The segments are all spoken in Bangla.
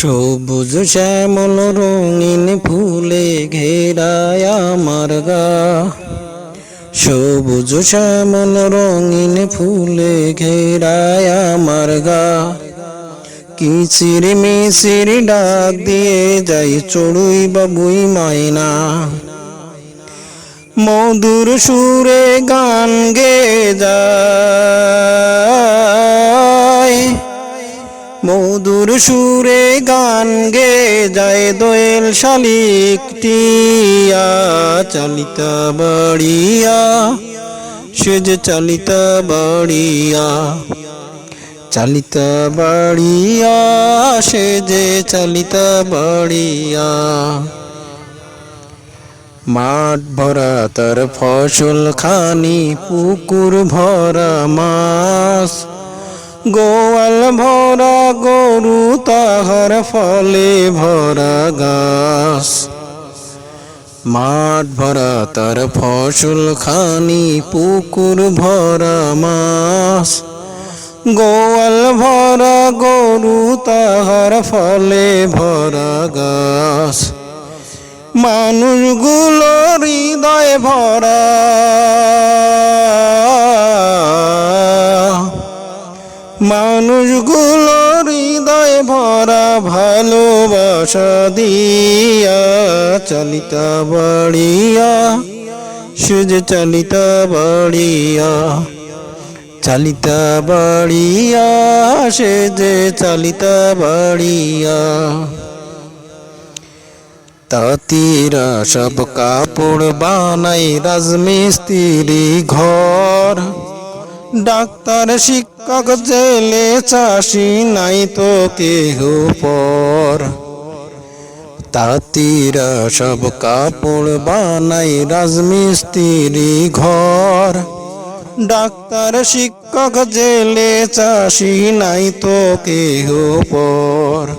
সবুজ শ্যামল রঙিন ফুলে ঘেরায় আমার গা। সবুজ শ্যামল রঙিন ফুলে ঘেরায় আমার গা। কিচির মিচির ডাক দিয়ে যাই চড়ুই বাবুই মাইনা। মধুর সুরে গান গে মধুর সুরে গান গে যায় দোয়েল শালিকটিয়া, চালিতা বাড়িয়া, সে যে চালিতা বাড়িয়া চালিতা বাড়িয়া, সে যে চালিতা বাড়িয়া। মাঠ ভরা তার ফসল খানি, পুকুর ভরা মাছ গোয়াল ভরা গরু তাহার ফলে ভরা গাছ। মাঠ ভরা তার ফসল খানি, পুকুর ভরা মাছ। গোয়াল ভরা গরু তাহার ফলে ভরা গাছ। মানুষগুলো হৃদয় ভরা। মানুষগুলো হৃদয় ভরা ভালোবাসা দিয়া চালিতা বাড়িয়া, সুজ চালিতা বাড়িয়া চালিতা বাড়িয়া সে যে চালিতা বাড়িয়া। তাঁতিরা সব কাপড় বানাই রাজমিস্ত্রি ঘর। ডাক্তার, শিক্ষক, জেলে চাষি নাই তো কেহ পর। তাঁতিরা সব কাপড় বানাই রাজমিস্ত্রি ঘর। ডাক্তার, শিক্ষক, জেলে চাষি নাই তো কেহ পর।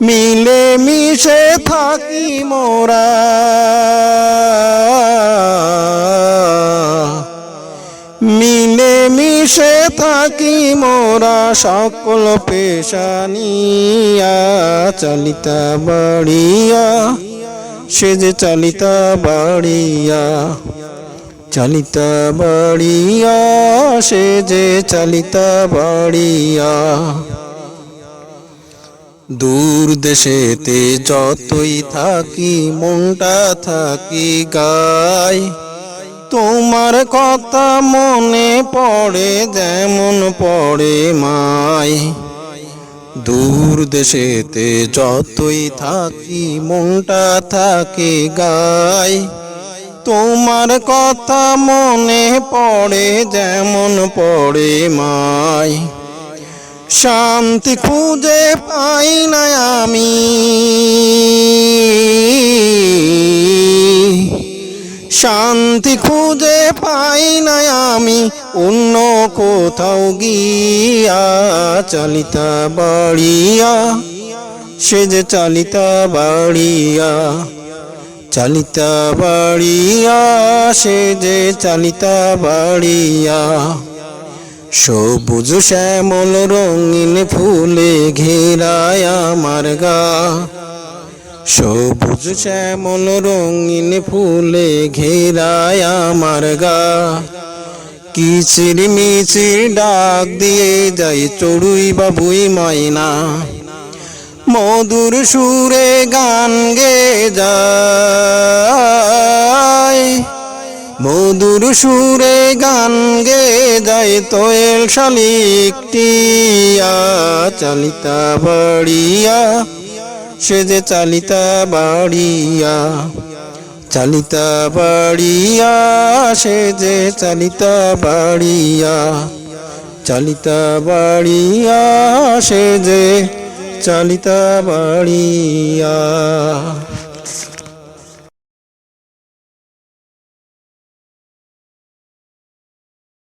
মিলে মিশে থাকি মোরা থাকি মোরা সকল পেশানিয়া, চালিতা বাড়িয়া, সে যে চালিতা বাড়িয়া চালিতা বাড়িয়া, সে যে চালিতা বাড়িয়া। দূর দেশেতে যতই থাকি, মনটা থাকি গায় তোমার কথা মনে পড়ে, যেমন পড়ে মাই। দূর দেশেতে যতই থাকি, মনটা থাকে গায় তোমার কথা মনে পড়ে, যেমন পড়ে মাই। শান্তি খুঁজে পাই না আমি। শান্তি খুঁজে পাই না আমি, অন্য কোথাও গিয়া চালিতা বাড়িয়া। সে যে চালিতা বাড়িয়া চালিতা বাড়িয়া, সে যে চালিতা বাড়িয়া। সবুজ শ্যামল রঙিন ফুলে ঘেরায় আমার গা। সবুজ শ্যামল রঙিন ফুলে ঘেরায় আমার গা। কিচির মিচির ডাক দিয়ে যাই চড়ুই বাবুই মাইনা। মধুর সুরে গান গে যায়। মধুর সুরে গান গে যায় তোয়েল শালিকটিয়া চালিতা বাড়িয়া সে যে চালিতা বাড়িয়া চালিতা বাড়িয়া, সে যে চালিতা বাড়িয়া চালিতা বাড়িয়া, সে যে চালিতা বাড়িয়া।